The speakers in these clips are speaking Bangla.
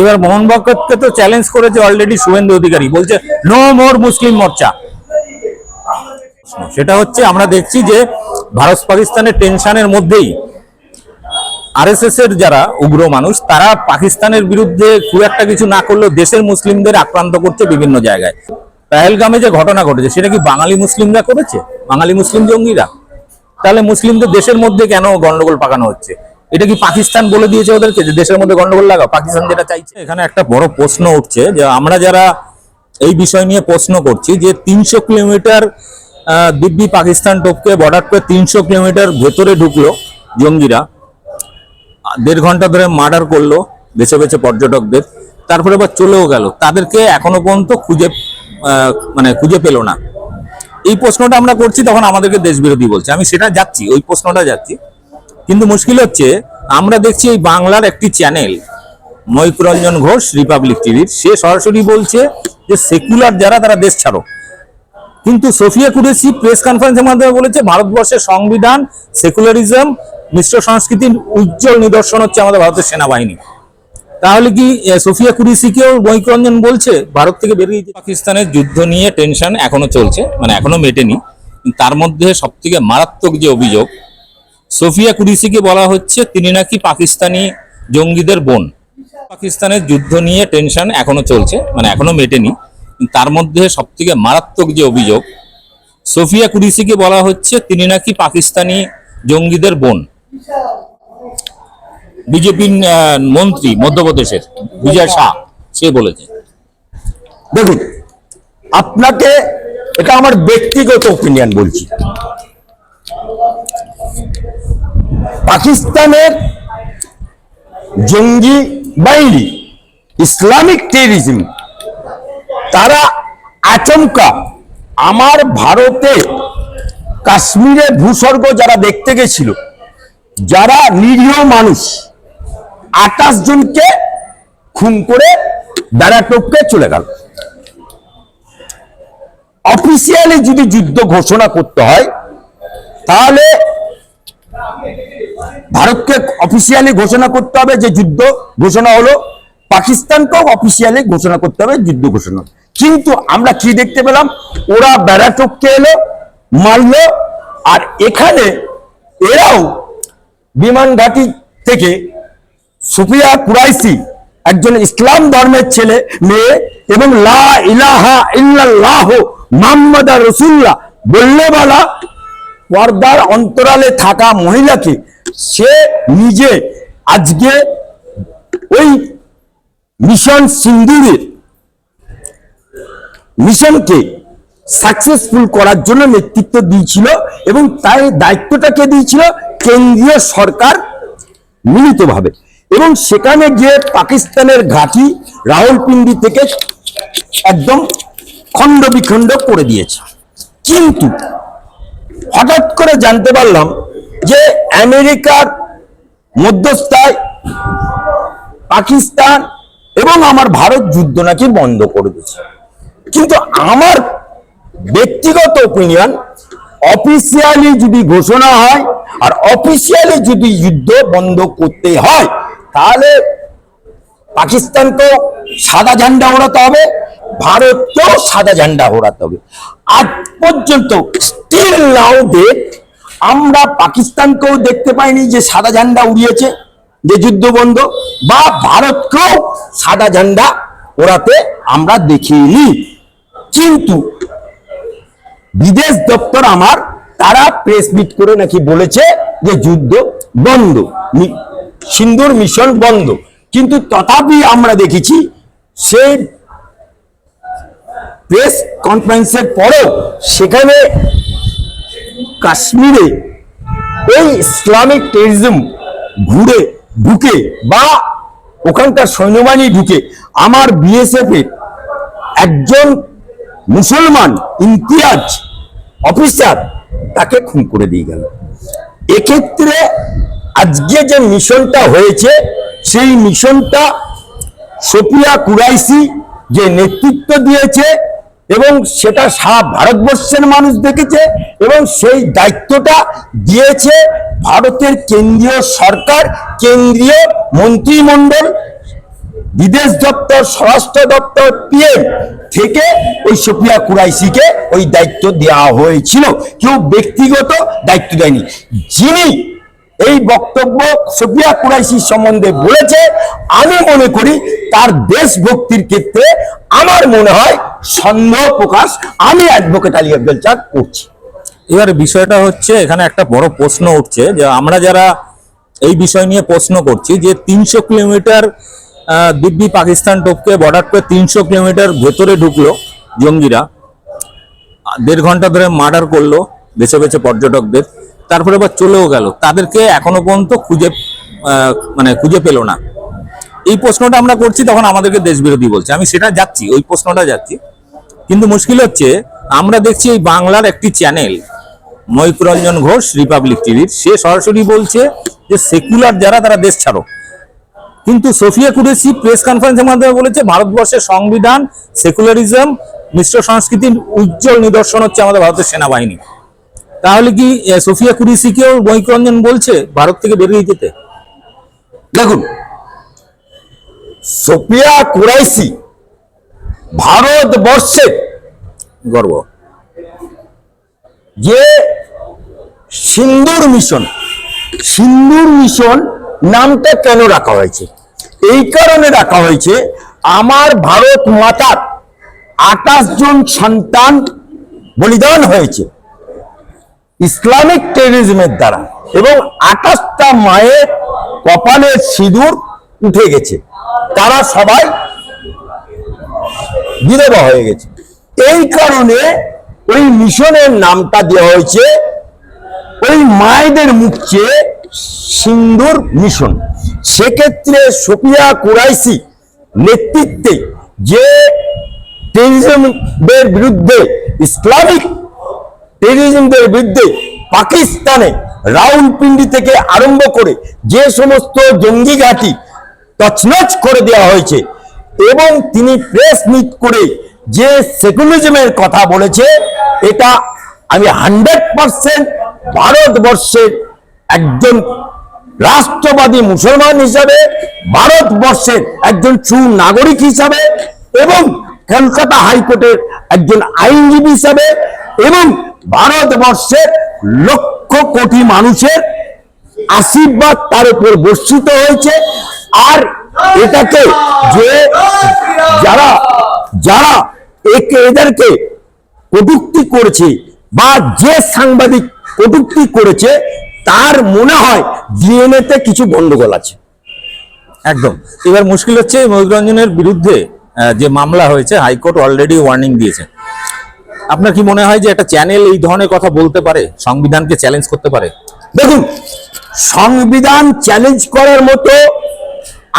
এবার মোহন ভগতকে তো চ্যালেঞ্জ করেছে অলরেডি শুভেন্দু অধিকারী। বলছে নো মোর মুসলিম মোর্চা সেটা হচ্ছে আমরা দেখছি যে ভারত পাকিস্তানের টেনশনের মধ্যেই আরএসএস এর যারা উগ্র মানুষ, তারা পাকিস্তানের বিরুদ্ধে খুব একটা কিছু না করলেও দেশের মুসলিমদের আক্রান্ত করছে বিভিন্ন জায়গায়। পেহেলগামে যে ঘটনা ঘটেছে, সেটা কি বাঙালি মুসলিমরা করেছে? বাঙালি মুসলিম জঙ্গিরা? তাহলে মুসলিমদের দেশের মধ্যে কেন গন্ডগোল পাকানো হচ্ছে? এটা কি পাকিস্তান বলে দিয়েছে ওদেরকে যে দেশের মধ্যে গন্ডগোল লাগাও? পাকিস্তান যেটা চাইছে। এখানে একটা বড় প্রশ্ন উঠছে যে আমরা যারা এই বিষয় নিয়ে প্রশ্ন করছি যে তিনশো কিলোমিটার দিব্যি পাকিস্তান টপকে বর্ডার করে তিনশো কিলোমিটার ভেতরে ঢুকলো জঙ্গিরা, দেড় ঘণ্টা ধরে মার্ডার করল বেছে বেছে পর্যটকদের, তারপরে আবার চলেও গেল। তাদেরকে এখনও পর্যন্ত খুঁজে মানে খুঁজে পেল না। এই প্রশ্নটা আমরা করছি, তখন আমাদেরকে দেশবিরোধী বলছে। আমি সেটা যাচ্ছি, ওই প্রশ্নটা যাচ্ছি। কিন্তু মুশকিল হচ্ছে, আমরা দেখছি এই বাংলার একটি চ্যানেল মৈত্রঞ্জন ঘোষ রিপাবলিক টিভির সে সরাসরি বলছে যে সেকুলার যারা, তারা দেশ ছাড়ো। কিন্তু সোফিয়া কুরেসি প্রেস কনফারেন্সের মাধ্যমে বলেছে, ভারতবর্ষের সংবিধান সেকুলারিজম মিশ্র সংস্কৃতির উজ্জ্বল নিদর্শন হচ্ছে আমাদের ভারতের সেনাবাহিনী। তাহলে কি সোফিয়া কুরিসিকেও বৈকরঞ্জন বলছে, ভারত থেকে বেরিয়ে পাকিস্তানের যুদ্ধ নিয়ে টেনশন এখনও চলছে মানে এখনও মেটেনি। তার মধ্যে সব থেকে মারাত্মক যে অভিযোগ সোফিয়া কুরিসিকে বলা হচ্ছে তিনি নাকি পাকিস্তানি জঙ্গিদের বোন। পাকিস্তানের যুদ্ধ নিয়ে টেনশন এখনও চলছে মানে এখনও মেটেনি। তার মধ্যে সব থেকে মারাত্মক যে অভিযোগ, সোফিয়া কুরিসিকে বলা হচ্ছে তিনি নাকি পাকিস্তানি জঙ্গিদের বোন। বিজেপির মন্ত্রী মধ্যপ্রদেশের বিজয় শাহ, সে বলেছে। দেখুন, আপনাকে এটা আমার ব্যক্তিগত ওপিনিয়ন বলছি। পাকিস্তানের জঙ্গি বাহিনী, ইসলামিক টেরিজম তারা আচমকা আমার ভারতে কাশ্মীরে ভূস্বর্গ যারা দেখতে গেছিল, যারা নিরীহ মানুষ, আঠাশ জনকে খুন করে বেড়া টপকে চলে গেল। অফিসিয়ালি যদি যুদ্ধ ঘোষণা করতে হয় তাহলে ভারতকে অফিসিয়ালি ঘোষণা করতে হবে যে যুদ্ধ ঘোষণা হলো, পাকিস্তানকেও অফিসিয়ালি ঘোষণা করতে হবে যুদ্ধ ঘোষণা। কিন্তু আমরা কি দেখতে পেলাম? ওরা বেড়া টপকে এলো, মারলো, আর এখানে এরাও বিমান ঘাঁটি থেকে সুফিয়া কুরাইসি একজন ইসলাম ধর্মের ছেলে, মেয়ে, এবং লা ইলাহা ইল্লাল্লাহ মুহাম্মদ রসুল্লাহ বললে বলা পর্দার অন্তরালে থাকা মহিলাকে সে নিজে আজকে ওই মিশন সিন্দুরের মিশনকে সাকসেসফুল করার জন্য নেতৃত্ব দিয়েছিল এবং তাই দায়িত্বটাকে দিয়েছিল? কেন্দ্রীয় সরকার মিলিতভাবে। এবং সেখানে গিয়ে পাকিস্তানের ঘাঁটি রাহুলপিন্ডি থেকে একদম খণ্ড বিখণ্ড করে দিয়েছে। কিন্তু হঠাৎ করে জানতে পারলাম যে আমেরিকার মধ্যস্থায় পাকিস্তান এবং আমার ভারত যুদ্ধ নাকি বন্ধ করে দিয়েছে। কিন্তু আমার ব্যক্তিগত ওপিনিয়ন অফিসিয়ালি যদি ঘোষণা হয় আর অফিসিয়ালি যদি যুদ্ধ বন্ধ করতে হয়, তাহলে পাকিস্তানকেও সাদা ঝান্ডা ওড়াতে হবে, ভারতকেও সাদা ঝান্ডা ওড়াতে হবে। আজ পর্যন্ত স্টিল নাও ডেট আমরা পাকিস্তানকেও দেখতে পাইনি যে সাদা ঝান্ডা উড়িয়েছে, যে যুদ্ধ বন্ধ, বা ভারতকেও সাদা ঝান্ডা ওড়াতে আমরা দেখিনি। কিন্তু বিদেশ দপ্তর আমার, তারা প্রেস মিট করে নাকি বলেছে যে যুদ্ধ বন্ধ সিন্দুর মিশন বন্ধ। কিন্তু তথাপি আমরা দেখেছি সেই প্রেস কনফারেন্সের পরেও সেখানে কাশ্মীরে এই ইসলামিক টেরিজম ঘুরে ঢুকে বা ওখানকার সৈন্যবাহিনী ঢুকে। আমার বিএসএফ এর একজন মুসলমান ইমতিয়াজ অফিসার তাকে খুন করে দিয়ে গেল। এক্ষেত্রে আজকে যে মিশনটা হয়েছে সেই মিশনটা সোফিয়া কুরাইসি যে নেতৃত্ব দিয়েছে এবং সেটা সারা ভারতবর্ষের মানুষ দেখেছে এবং সেই দায়িত্বটা দিয়েছে ভারতের কেন্দ্রীয় সরকার, কেন্দ্রীয় মন্ত্রিমণ্ডল, বিদেশ দপ্তর, স্বরাষ্ট্র দপ্তর, পিএম থেকে ওই সোফিয়া কুরাইশিকে ওই দায়িত্ব দেওয়া হয়েছিল। কেউ ব্যক্তিগত দায়িত্ব দেয়নি। যিনি এই বক্তব্য সোফিয়া কুরাইশি সম্বন্ধে বলেছে। আমি মনে করি তার দেশভক্তির ক্ষেত্রে আমার মনে হয় সন্দেহ প্রকাশ। আমি অ্যাডভোকেট আলী আব্দুল চাঁদ করছি। এবার বিষয়টা হচ্ছে, এখানে একটা বড় প্রশ্ন উঠছে যে আমরা যারা এই বিষয় নিয়ে প্রশ্ন করছি যে তিনশো কিলোমিটার দিব্যি পাকিস্তান টপকে বর্ডার করে তিনশো কিলোমিটার ভেতরে ঢুকলো জঙ্গিরা। দেড় ঘণ্টা ধরে মার্ডার করল বেছে বেছে পর্যটকদের। তারপরে আবার চলেও গেল। তাদেরকে এখনও পর্যন্ত খুঁজে মানে খুঁজে পেল না। এই প্রশ্নটা আমরা করছি, তখন আমাদেরকে দেশবিরোধী বলছে। আমি সেটা যাচ্ছি, ওই প্রশ্নটা যাচ্ছি। কিন্তু মুশকিল হচ্ছে, আমরা দেখছি এই বাংলার একটি চ্যানেল মৈত্রঞ্জন ঘোষ, রিপাবলিক টিভির। সে সরাসরি বলছে যে সেকুলার যারা, তারা দেশ ছাড়ো। কিন্তু সোফিয়া কুরেসি প্রেস কনফারেন্সের মাধ্যমে বলেছে, ভারতবর্ষের সংবিধান, সেকুলারিজম, মিশ্র সংস্কৃতির উজ্জ্বল নিদর্শন হচ্ছে আমাদের ভারতের সেনাবাহিনী। তাহলে কি সোফিয়া কুরেসিকেও মৈত্রঞ্জন বলছে ভারত থেকে বেরিয়ে যেতে? দেখুন সোফিয়া কুরাইশি ভারতবর্ষের গর্ব। যে সিন্দুর মিশন সিন্দুর মিশন নামটা কেন রাখা হয়েছে? এই কারণে রাখা হয়েছে আমার ভারত মাতার আঠাশ জন সন্তান বলিদান হয়েছে। ইসলামিক টেরিজমের দ্বারা। এবং আঠাশটা মায়ের কপালের সিঁদুর উঠে গেছে। তারা সবাই বিধবা হয়ে গেছে। এই কারণে ওই মিশনের নামটা দেওয়া হয়েছে ওই মায়েদের মুখ চেয়ে সিন্দুর মিশন। সেক্ষেত্রে সোফিয়া কুরাইশি নেতৃত্বে যে টেরিজমের বিরুদ্ধে ইসলামিক টেরিজমদের বিরুদ্ধে পাকিস্তানে রাউলপিন্ডি থেকে আরম্ভ করে যে সমস্ত জঙ্গি ঘাঁটি তছনছ করে দেওয়া হয়েছে এবং তিনি প্রেস মিট করে যে সেকুলারিজমের কথা বলেছে, এটা আমি হান্ড্রেড পার্সেন্ট ভারতবর্ষের একজন রাষ্ট্রবাদী মুসলমান হিসাবে, ভারতবর্ষের একজন সুনাগরিক হিসাবে এবং কলকাতা হাইকোর্টের একজন আইনজীবী হিসাবে এবং ভারতবর্ষের লক্ষ কোটি মানুষের আশীর্বাদ তার উপর বর্ষিত হয়েছে। আর এটাকে যে যারা যারা একে, এদেরকে কটুক্তি করেছে বা যে সাংবাদিক কটুক্তি করেছে, তার মনে হয় ডিএনএ তে কিছু গন্ডগোল আছে। একদম। এবার মুশকিল হচ্ছে ময়ূরঞ্জনের বিরুদ্ধে যে মামলা হয়েছে, হাইকোর্ট অলরেডি ওয়ার্নিং দিয়েছে। আপনার কি মনে হয় যে একটা চ্যানেল এই ধরনের কথা বলতে পারে? সংবিধানকে চ্যালেঞ্জ করতে পারে? দেখুন, সংবিধান চ্যালেঞ্জ করার মতো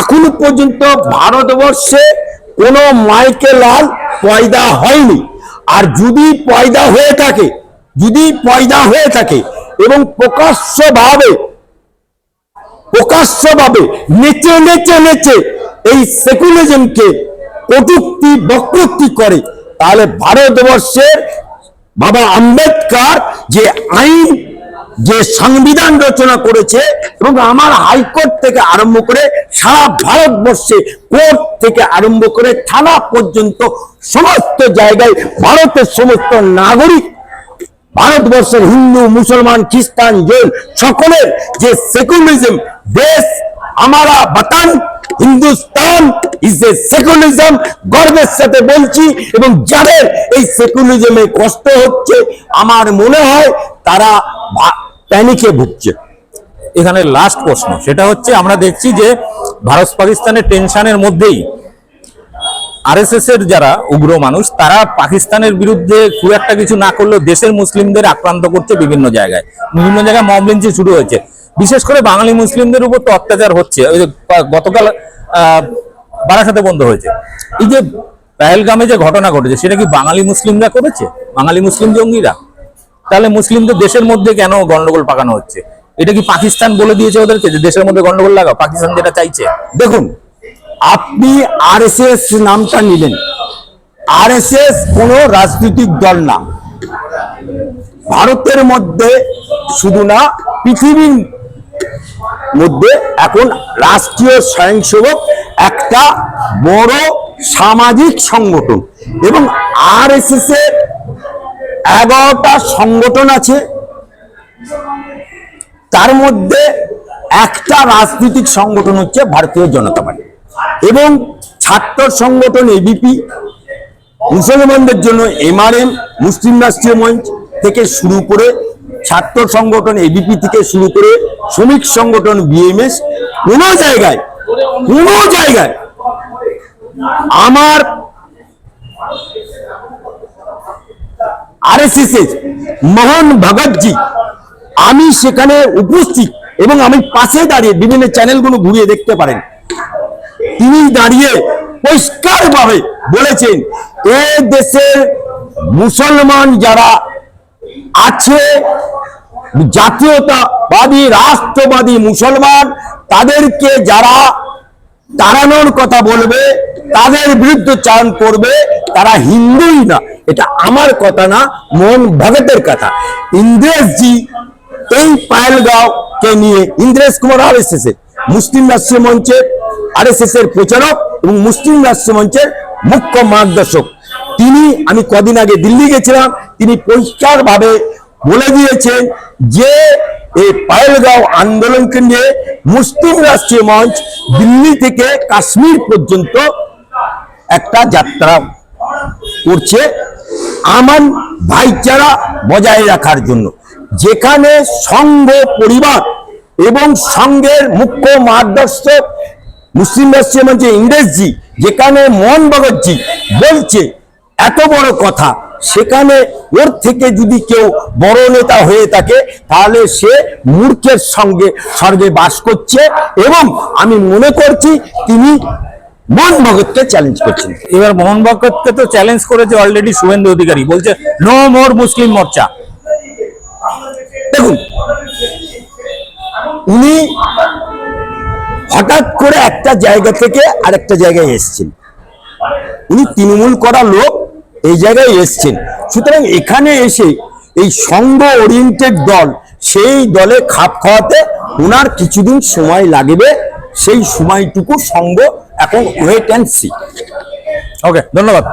এখনও পর্যন্ত ভারতবর্ষে কোনো মাইকে লাল পয়দা হয়নি। আর যদি পয়দা হয়ে থাকে, যদি পয়দা হয়ে থাকে এবং প্রকাশ্যভাবে প্রকাশ্যভাবে নেচে নেচে নেচে এই সেকুলারিজমকে কটুক্তি বক্রোক্তি করে তাহলে ভারতবর্ষের বাবা আম্বেদকর যে আইন, যে সংবিধান রচনা করেছে এবং আমার হাইকোর্ট থেকে আরম্ভ করে সারা ভারতবর্ষে কোর্ট থেকে আরম্ভ করে থানা পর্যন্ত সমস্ত জায়গায় ভারতের সমস্ত নাগরিক, ভারতবর্ষের হিন্দু, মুসলমান, খ্রিস্টান, জৈন সকলের যে সেকুলারিজম, দেশ, আমারা, বাতান হিন্দুস্তান ইজ এ সেকুলারিজম গর্বের সাথে বলছি, এবং যাদের এই সেকুলারিজমে কষ্ট হচ্ছে, আমার মনে হয় তারা প্যানিকে ভুগছে। এখানে লাস্ট প্রশ্ন, সেটা হচ্ছে আমরা দেখছি যে ভারত পাকিস্তানের টেনশনের মধ্যেই আরএসএস এর যারা উগ্র মানুষ, তারা পাকিস্তানের বিরুদ্ধে খুব একটা কিছু না করলেও দেশের মুসলিমদের আক্রান্ত করছে বিভিন্ন জায়গায়। বিভিন্ন জায়গায় মব শুরু হয়েছে। বিশেষ করে বাঙালি মুসলিমদের উপর তো অত্যাচার হচ্ছে। ওই যে গতকাল বারাসাতে বন্ধ হয়েছে। এই যে পেহেলগামে যে ঘটনা ঘটেছে, সেটা কি বাঙালি মুসলিমরা করেছে? বাঙালি মুসলিম জঙ্গিরা? তাহলে মুসলিমদের দেশের মধ্যে কেন গন্ডগোল পাকানো হচ্ছে? এটা কি পাকিস্তান বলে দিয়েছে ওদেরকে যে দেশের মধ্যে গন্ডগোল লাগাও? পাকিস্তান যেটা চাইছে। দেখুন, আপনি আরএসএস নামটা নিলেন। আরএসএস কোনো রাজনৈতিক দল না। ভারতের মধ্যে শুধু না, পৃথিবীর মধ্যে এখন রাষ্ট্রীয় স্বয়ংসেবক একটা বড় সামাজিক সংগঠন এবং আর এস এস এর এগারোটা সংগঠন আছে। তার মধ্যে একটা রাজনৈতিক সংগঠন হচ্ছে ভারতীয় জনতা পার্টি এবং ছাত্র সংগঠন এবিপি মুসলমানদের জন্য এমআরএম মুসলিম রাষ্ট্রীয় মঞ্চ থেকে শুরু করে ছাত্র সংগঠন এবিপি থেকে শুরু করে শ্রমিক সংগঠন বিএমএস কোনো জায়গায় কোনো জায়গায় আমার মোহন ভগতজি আমি সেখানে উপস্থিত এবং আমি পাশে দাঁড়িয়ে বিভিন্ন চ্যানেলগুলো ঘুরিয়ে দেখতে পারেন। তিনি দাঁড়িয়ে পরিষ্কারভাবে বলেছেন, এ দেশের মুসলমান যারা আছে জাতীয়তাবাদী, রাষ্ট্রবাদী মুসলমান, তাদেরকে যারা তাড়ানোর কথা বলবে, তাদের বিরুদ্ধে চায়ন করবে, তারা হিন্দুই না। এটা আমার কথা না, মোহন ভগতের কথা। ইন্দ্রেশজি এই পায়েলগাঁও কে নিয়ে, ইন্দ্রেশ কুমার আর এস এর মুসলিম রাষ্ট্রীয় মঞ্চের আর এস এস এর প্রচারক এবং মুসলিম রাষ্ট্রীয় মঞ্চের মুখ্য মার্গদর্শক। তিনি, আমি কদিন আগে দিল্লি গেছিলাম, তিনি পরিষ্কার ভাবে বলে দিয়েছেন যে এই পায়েলগাঁও আন্দোলনকে নিয়ে মুসলিম রাষ্ট্রীয় মঞ্চ দিল্লি থেকে কাশ্মীর পর্যন্ত একটা যাত্রা করছে আমান ভাইচারা বজায় রাখার জন্য। যেখানে সংঘ পরিবার এবং সংঘের মুখ্য মার্গদর্শক মুসলিম রাষ্ট্রীয় মঞ্চে ইংরেজজি, যেখানে মোহন ভগতজি বলছে, এত বড় কথা সেখানে ওর থেকে যদি কেউ বড় নেতা হয়ে থাকে তাহলে সে মূর্খের সঙ্গে স্বর্গে বাস করছে এবং আমি মনে করছি তিনি মোহন ভগতকে চ্যালেঞ্জ করছেন। এবার মোহন ভগতকে তো চ্যালেঞ্জ করেছে অলরেডি শুভেন্দু অধিকারী। বলছে নো মোর মুসলিম মোর্চা দেখুন উনি হঠাৎ করে একটা জায়গা থেকে আরেকটা জায়গায় এসছেন। উনি তৃণমূল করা লোক এই জায়গায় এসছেন। সুতরাং এখানে এসে এই সঙ্গ ওরিয়েন্টেড দল সেই দলে খাপ খাওয়াতে ওনার কিছুদিন সময় লাগবে সেই সময়টুকু সঙ্গ এখন ওয়েট অ্যান্ড সি ওকে ধন্যবাদ।